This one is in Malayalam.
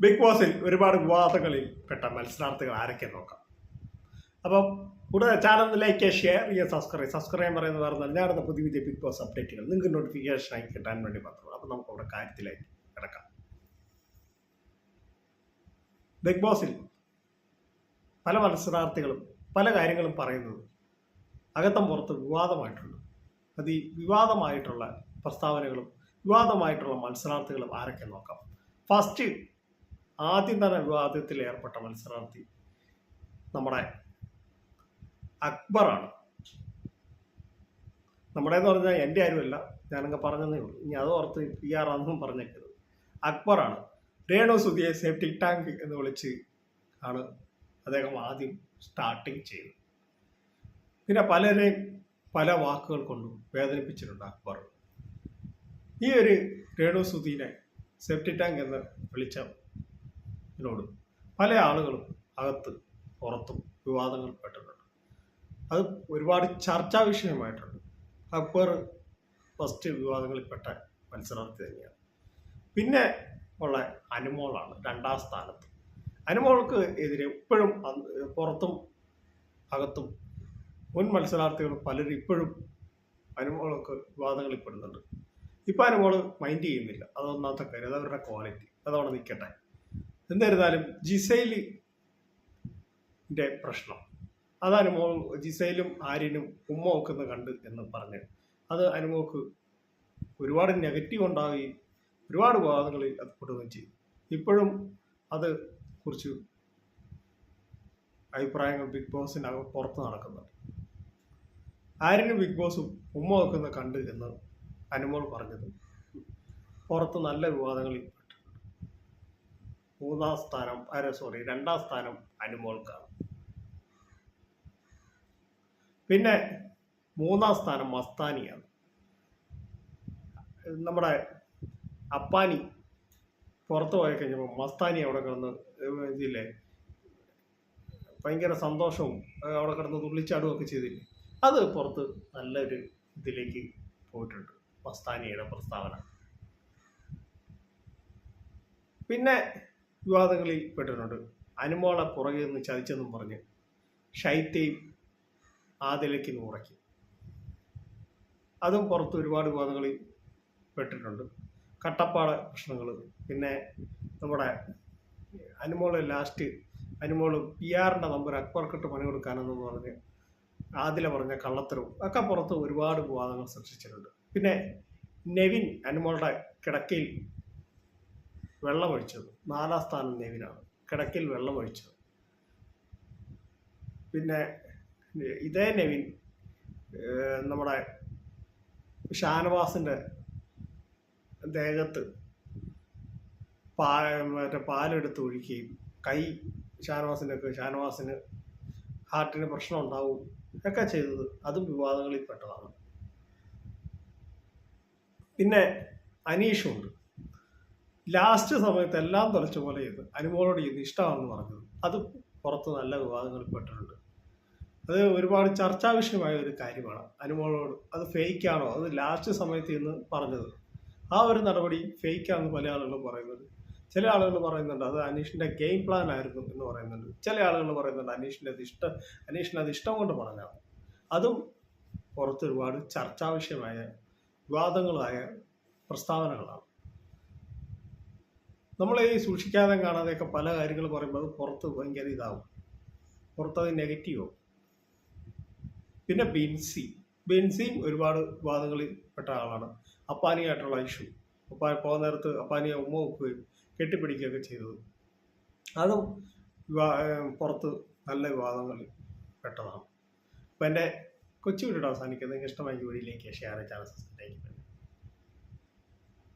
ബിഗ് ബോസിൽ ഒരുപാട് വിവാദങ്ങളിൽ പെട്ട മത്സരാർത്ഥികൾ ആരൊക്കെ നോക്കാം? അപ്പം കൂടുതൽ ചാനൽ ലൈക്ക് ഷെയർ ചെയ്യുക സബ്സ്ക്രൈബ് സബ്സ്ക്രൈബ് പറയുന്നത് പറഞ്ഞാൽ ഞാനത് പുതിയ പുതിയ ബിഗ് ബോസ് അപ്ഡേറ്റുകൾ നിങ്ങൾക്ക് നോട്ടിഫിക്കേഷൻ ആയി കിട്ടാൻ വേണ്ടി മാത്രമാണ്. അപ്പം നമുക്ക് അവിടെ കാര്യത്തിലേക്ക് കിടക്കാം. ബിഗ് ബോസിൽ പല മത്സരാർത്ഥികളും പല കാര്യങ്ങളും പറയുന്നത് അകത്തം പുറത്ത് വിവാദമായിട്ടുണ്ട്. അത് ഈ വിവാദമായിട്ടുള്ള പ്രസ്താവനകളും വിവാദമായിട്ടുള്ള മത്സരാർത്ഥികളും ആരൊക്കെ നോക്കാം? ഫസ്റ്റ് ആദ്യം തന്നെ വിവാദത്തിൽ ഏർപ്പെട്ട മത്സരാർത്ഥി നമ്മുടെ അക്ബറാണ്. നമ്മുടെ എന്ന് പറഞ്ഞാൽ എന്റെ ആരുമല്ല ഞാനങ്ങ് പറഞ്ഞതേ ഉള്ളൂ. ഇനി അത് ഓർത്ത് പി ആർ ആണെന്നും പറഞ്ഞേക്കരുത്. അക്ബറാണ്. രേണു സുധിയെ സേഫ്റ്റി ടാങ്ക് എന്ന് വിളിച്ച് ആണ് അദ്ദേഹം ആദ്യം സ്റ്റാർട്ടിങ് ചെയ്തത്. പിന്നെ പലരെയും പല വാക്കുകൾ കൊണ്ടും വേദനിപ്പിച്ചിട്ടുണ്ട് അക്ബർ. ഈ ഒരു രേണു സുധീനെ സേഫ്റ്റി ടാങ്ക് എന്ന് വിളിച്ചതിനോട് പല ആളുകളും അകത്ത് പുറത്തും വിവാദങ്ങൾ പെട്ടിട്ടുണ്ട്. അത് ഒരുപാട് ചർച്ചാ വിഷയമായിട്ടുണ്ട്. അക്ബർ ഫസ്റ്റ് വിവാദങ്ങളിൽപ്പെട്ട മത്സരാർത്ഥി തന്നെയാണ്. പിന്നെ ഉള്ള അനുമോളാണ് രണ്ടാം സ്ഥാനത്ത്. അനുമോൾക്ക് എതിരെ ഇപ്പോഴും പുറത്തും അകത്തും മുൻ മത്സരാർത്ഥികൾ പലരും ഇപ്പോഴും അനുമോളൊക്കെ വിവാദങ്ങളിൽ പെടുന്നുണ്ട്. ഇപ്പം അനുമോൾ മൈൻഡ് ചെയ്യുന്നില്ല. അതൊന്നാമത്തെ കാര്യം. അതവരുടെ ക്വാളിറ്റി അതവിടെ നിൽക്കട്ടെ എന്നിരുന്നാലും ജിസൈലിന്റെ പ്രശ്നം. അത് അനുമോൾ ജിസൈലും ആര്യനും ഉമ്മ ഒക്കുന്ന കണ്ട് എന്ന് പറഞ്ഞ് അത് അനുമോക്ക് ഒരുപാട് നെഗറ്റീവ് ഉണ്ടാവുകയും ഒരുപാട് വിവാദങ്ങളിൽ അത് പെടുകയും ചെയ്തു. ഇപ്പോഴും അത് കുറിച്ച് അഭിപ്രായങ്ങൾ ബിഗ് ബോസിനകം പുറത്ത് നടക്കുന്നുണ്ട്. ആര്യനും ബിഗ് ബോസും ഉമ്മ വെക്കുന്ന കണ്ട് എന്ന് അനുമോൾ പറഞ്ഞത്. പുറത്ത് നല്ല വിവാദങ്ങളിൽ മൂന്നാം സ്ഥാനം അര സോറി രണ്ടാം സ്ഥാനം അനുമോൾക്കാണ് പിന്നെ മൂന്നാം സ്ഥാനം മസ്താനിയാണ്. നമ്മുടെ അപ്പാനി പുറത്തു പോയി കഴിഞ്ഞപ്പോൾ മസ്താനി അവിടെ കിടന്ന് ഇതില്ലേ ഭയങ്കര സന്തോഷവും അവിടെ കിടന്ന് തുള്ളിച്ചാടും ഒക്കെ ചെയ്തില്ലേ. അത് പുറത്ത് നല്ലൊരു ഇതിലേക്ക് പോയിട്ടുണ്ട് മസ്താനിയുടെ പ്രസ്താവന. പിന്നെ വിവാദങ്ങളിൽ പെട്ടിട്ടുണ്ട്. അനുമോളെ പുറകെ നിന്ന് ചതിച്ചെന്നും പറഞ്ഞ് ഷൈറ്റയും ആദിലേക്ക് നൂറയ്ക്ക് അതും പുറത്ത് ഒരുപാട് വിവാദങ്ങളിൽ പെട്ടിട്ടുണ്ട്. കട്ടപ്പാട് പ്രശ്നങ്ങൾ പിന്നെ നമ്മുടെ അനുമോൾ ലാസ്റ്റ് അനുമോൾ പി ആറിന്റെ നമ്പർ അക്ബർക്കിട്ട് പണി കൊടുക്കാനെന്ന് പറഞ്ഞ് ആദില പറഞ്ഞ കള്ളത്തരവും ഒക്കെ പുറത്ത് ഒരുപാട് വിവാദങ്ങൾ സൃഷ്ടിച്ചിട്ടുണ്ട്. പിന്നെ നെവിൻ അനുമോളുടെ കിടക്കയിൽ വെള്ളമൊഴിച്ചത്. നാലാം സ്ഥാനം നെവിനാണ്. കിടക്കിൽ വെള്ളമൊഴിച്ചത്. പിന്നെ ഇതേ നെവിൻ നമ്മുടെ ഷാനവാസിന്റെ ദേഹത്ത് പാ മറ്റേ പാലെടുത്ത് ഒഴിക്കുകയും കൈ ഷാനവാസിന്റെ ഒക്കെ ഷാനവാസിന് ഹാർട്ടിന് പ്രശ്നം ഉണ്ടാവും ഒക്കെ ചെയ്തത് അതും വിവാദങ്ങളിൽ പെട്ടതാണ്. പിന്നെ അനീഷുണ്ട്. ലാസ്റ്റ് സമയത്ത് എല്ലാം തുലച്ച പോലെ ചെയ്ത് അനുമോളോട് ചെയ്ത് ഇഷ്ടമാണെന്ന് പറഞ്ഞത്. അത് പുറത്ത് നല്ല വിവാദങ്ങളിൽ പെട്ടിട്ടുണ്ട്. അത് ഒരുപാട് ചർച്ചാ വിഷയമായ ഒരു കാര്യമാണ് അനുമോളോട്. അത് ഫേക്കാണോ? അത് ലാസ്റ്റ് സമയത്ത് ഇന്ന് പറഞ്ഞത്. ആ ഒരു നടപടി ഫേക്കാണെന്ന് പല ആളുകളും പറയുന്നത് ചില ആളുകൾ പറയുന്നുണ്ട് അത് അനീഷിന്റെ ഗെയിം പ്ലാൻ ആയിരുന്നു എന്ന് പറയുന്നുണ്ട്. ചില ആളുകൾ പറയുന്നുണ്ട് അനീഷിന്റെ അത് ഇഷ്ടം അനീഷിന് അത് ഇഷ്ടം കൊണ്ട് പറഞ്ഞാണ് അതും പുറത്ത് ഒരുപാട് ചർച്ചാവിഷയമായ വിവാദങ്ങളായ പ്രസ്താവനകളാണ്. നമ്മൾ ഈ സൂക്ഷിക്കാതെ കാണാതെയൊക്കെ പല കാര്യങ്ങൾ പറയുമ്പോൾ അത് പുറത്ത് ഭയങ്കര ഇതാവും. പുറത്തത് നെഗറ്റീവാവും പിന്നെ ബിൻസി ബെൻസിയും ഒരുപാട് വാദങ്ങളിൽ പെട്ട ആളാണ്. അപ്പാനിയായിട്ടുള്ള ഇഷ്യൂ. അപ്പാ പോകുന്ന നേരത്ത് അപ്പാനിയെ ഉമ്മ വെക്കുകയും കെട്ടിപ്പിടിക്കുകയൊക്കെ ചെയ്തത്. അതും പുറത്ത് നല്ല വിവാദങ്ങളിൽ പെട്ടതാണ്. അപ്പം എന്റെ കൊച്ചു വീട്ടിട്ട് അവസാനിക്കുന്നത്. ഇഷ്ടമായി ജോലിയിലേക്ക് ഷെയർ ചാനൽ സബ്സ്ക്രൈബ്